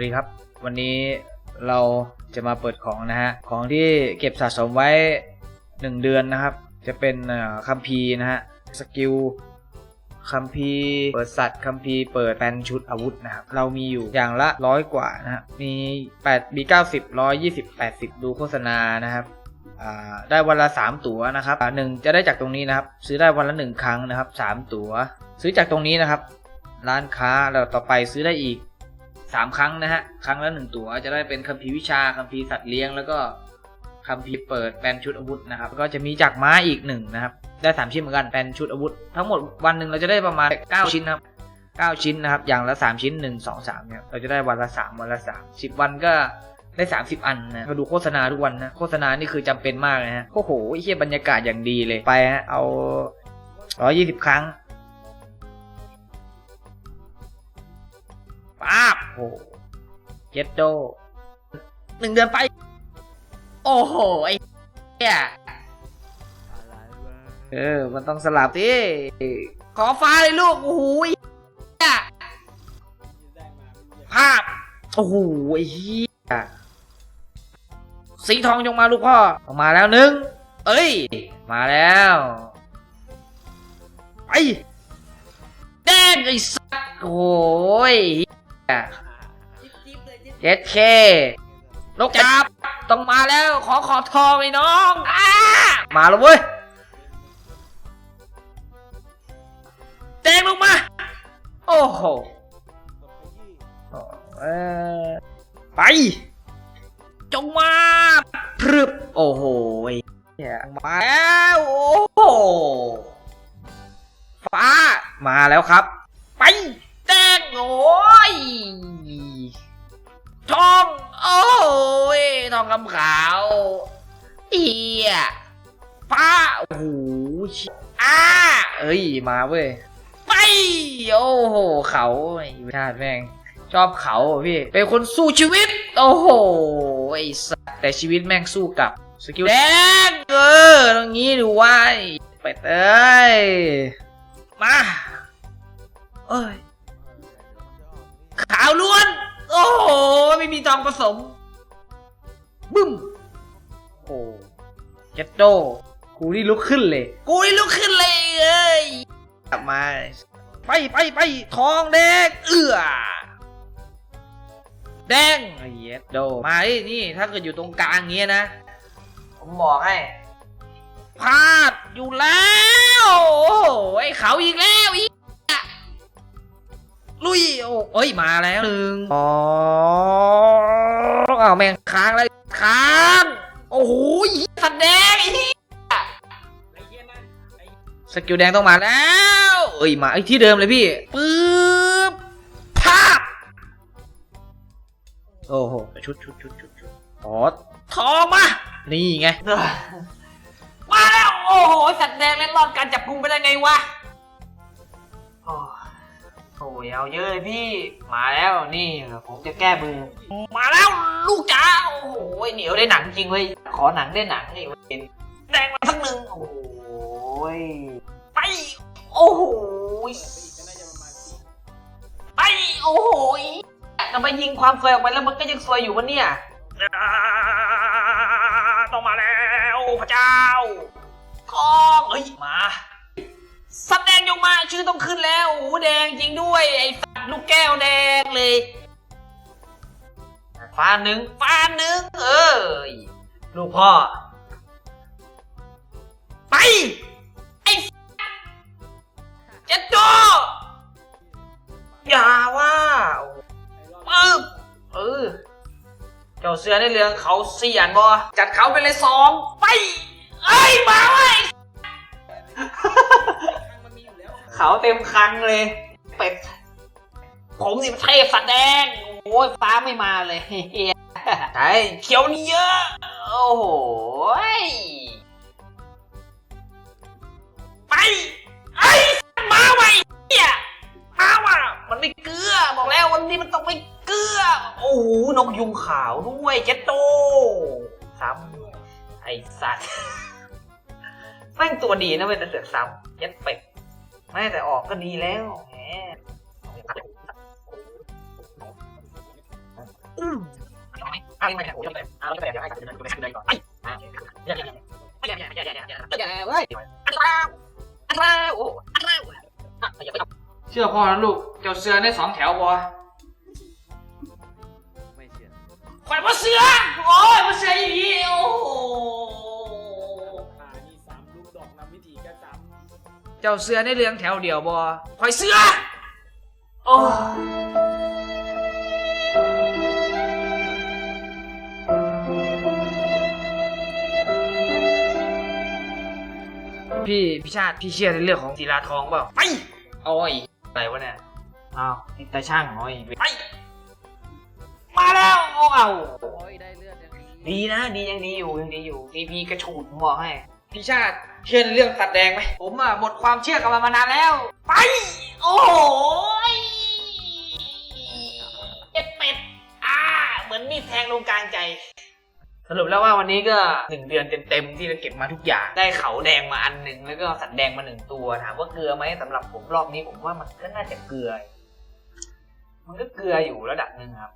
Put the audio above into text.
วัสดีครับ วันนี้เราจะมาเปิดของนะฮะ ของที่เก็บสะสมไว้ 1 เดือนนะครับ จะเป็นคัมภีร์นะฮะ สกิลคัมภีร์เปิดสัตว์คัมภีร์เปิดแปนชุดอาวุธนะครับ เรามีอยู่อย่างละร้อยกว่านะฮะมี8มี90 120 80 ดูโฆษณานะครับได้วันละ 3 ตั๋วนะครับหนึ่งจะได้จากตรงนี้นะครับ ซื้อได้วันละ 1 ครั้งนะครับ 3 ตั๋ว ซื้อจากตรงนี้นะครับ ร้านค้าแล้วต่อไปซื้อได้อีก 3ครั้งนะฮะ ครั้งละ1ตั๋วจะได้เป็นคัมภีร์วิชาคัมภีร์สัตว์เลี้ยงแล้วก็คัมภีร์เปิดแปลนชุดอาวุธนะครับ ก็จะมีจากม้าอีกหนึ่งนะครับ ได้3ชิ้นเหมือนกันแปลนชุดอาวุธ ทั้งหมดวันหนึ่งเราจะได้ประมาณ9ชิ้นนะครับ9ชิ้นนะครับ อย่างละ3ชิ้น1 2 3เนี่ย เราจะได้วันละ3วันละ3 10วันก็ได้ 30 อันนะมาดูโฆษณาทุกวันนะ โฆษณานี่คือจำเป็นมากเลยฮะ โอ้โหไอ้เหี้ยบรรยากาศอย่างดีเลย ไปฮะ เอา 120 ครั้ง ป๊าบ หเจ็ดโดหนึ่งเดือนไป โอ้โห ไอ้เหี้ยเออ มันต้องสลับสิขอฟ้าเลยลูก โอ้โหไอ้เหี้ยภาพ โอ้โห ไอ้เหี้ยสีทองจงมาลูกพ่อออกมาแล้วหนึ่งเอ้ย มาแล้วไปแดงไอ้สัสโอ้ย เหี้ยเจ็ดเคนกจับต้องมาแล้วขอขอบทองไอ้น้องอ้ามาแล้วเว้ยแดงลงมา โอ้โหเออไป จงมาพรึบโอ้โหไอ้เหี้ยมาแล้วโอ้โหฟ้ามาแล้วครับ ไปแดงโอ้ย ทอง โอ้ยทองคำขาวเอียฟ้าโอ้โหอ้าเอ้ย มาเว้ย ไป โอ้โห เขาไอ้ชาติแม่ง ชอบเขาพี่ เป็นคนสู้ชีวิต โอ้โห ไอ้สัสแต่ชีวิตแม่งสู้กับ สกิลแดงเออตรงนี้ดูไว้ไปเอ้ย มาเอ้ยขาวล้วน โอ้โห ไม่มีทองผสม บึ้ม โอ้เจ็ดโตกูนี่ลุกขึ้นเลย กูนี่ลุกขึ้นเลยเอ้ยกลับมา ไปไปไปทองแดง เอื้อแดงไอ้เหี้ยโด มาดินี่ถ้าเกิดอยู่ตรงกลางเงี้ยนะ ผมบอกให้พลาดอยู่แล้ว โอ้โหไอ้เขาอีกแล้วอีก ลุยโอ้เอ้ยมาแล้วหนึ่งอ๋อเอาแม่งค้างแล้วค้างโอ้โหสัตว์แดงไอ้เหี้ยสกิลแดงต้องมาแล้ว เอ้ยมาไอ้ที่เดิมเลยพี่ปึ๊บภาพโอ้โหชุดชุดชุดชุดชุดอ๋อทองมา นี่ไง มาแล้ว โอ้โห สัตว์แดงเล่นรอดการจับกุมไปได้ไงวะโอ้ โหเอาเยอะเลยพี่มาแล้วนี่ผมจะแก้มือ มาแล้วลูกจ๋าโอ้โหเหนียวได้หนังจริงเว้ยขอหนังได้หนังนี่เว้ยแดงมาสักหนึ่งโอ้โหไปโอ้โหไปโอ้โหทำไมยิงความสวยออกไปแล้วมันก็ยังสวยอยู่วะเนี่ยต้องมาแล้วพระเจ้าทองเอ้ยมา สัตว์แดงยงมาชื่อต้องขึ้นแล้วโอ้โหแดงจริงด้วย ไอ้สัตว์ลูกแก้วแดงเลยฟ้าหนึ่งฟ้าหนึ่งเออลูกพ่อ ไป ไอ้สัตว์เจ็ดโจอย่าว่าปึ๊บเออเจ้าเสือในเรื่องเขาเสียนบอจัดเขาไปเลยสองไป เอ้ยมาเว้ เขาเต็มครังเลยเป็ดผมสิเทพสัตว์แดงโอ้ยฟ้าไม่มาเลยเฮียใช่เขียวนี่เยอะ โอ้โหยไปไอ้มาไว้เฮียมาว่ะมันไม่เกลือบอกแล้ววันนี้มันต้องไม่เกลือ โอ้โหนกยุงขาวด้วยเจ็ดโตซ้ำไอ้สัตว์แม่งตัวดีนะเว้ยแต่เสือกซ้ำเจ็ดเป็ด ไม่แต่ออกก็ดีแล้วแหมอะไม่ไม่โอ้ยไม่อะไม่แบบเดี๋ยวให้สักเดือนกูไปสักเดือนก่อนไอ้อ่าอย่าอย่าอย่าอย่าอย่าอย่าอย่าอย่าอย่าเว้ยอันตรายอันตรายโอ้อันตรายอะอย่าไปเชื่อพ่อนะลูก เจ้าเสือในสองแถวบอไม่เชื่อข่อยบ่เสือโอ้ยบ่เสืออี เจ้าเสือในเรื่องแถวเดียวบอข่อยเสือโอ้พี่พี่ชาติพี่เชื่อในเรื่องของศิลาทองเปล่าไปเอาไอ้อะไรวะเนี่ยอ้าวนี่ตาช่างเอาไอ้ไปมาแล้วเอาเอาโอ้ยได้เลือดยังดีดีนะดียังดีอยู่ยังดีอยู่ทีพีกระฉูดผมบอกให้ พี่ชาติเชื่อในเรื่องสัตัดแดงไหมผมอะหมดความเชื่อกับมันมานานแล้ว ไป โอ้โหยเจ็ดเป็ดอ่าเหมือนมีดแทงลงกลางใจ สรุปแล้วว่าวันนี้ก็หนึ่งเดือนเต็มๆที่เราเก็บมาทุกอย่างได้เขาแดงมาอันหนึ่งแล้วก็สัตว์แดงมาหนึ่งตัวถามว่าเกลือไหมสำหรับผมรอบนี้ผมว่ามันก็น่าจะเกลือ มันก็เกลืออยู่ระดับหนึ่งครับ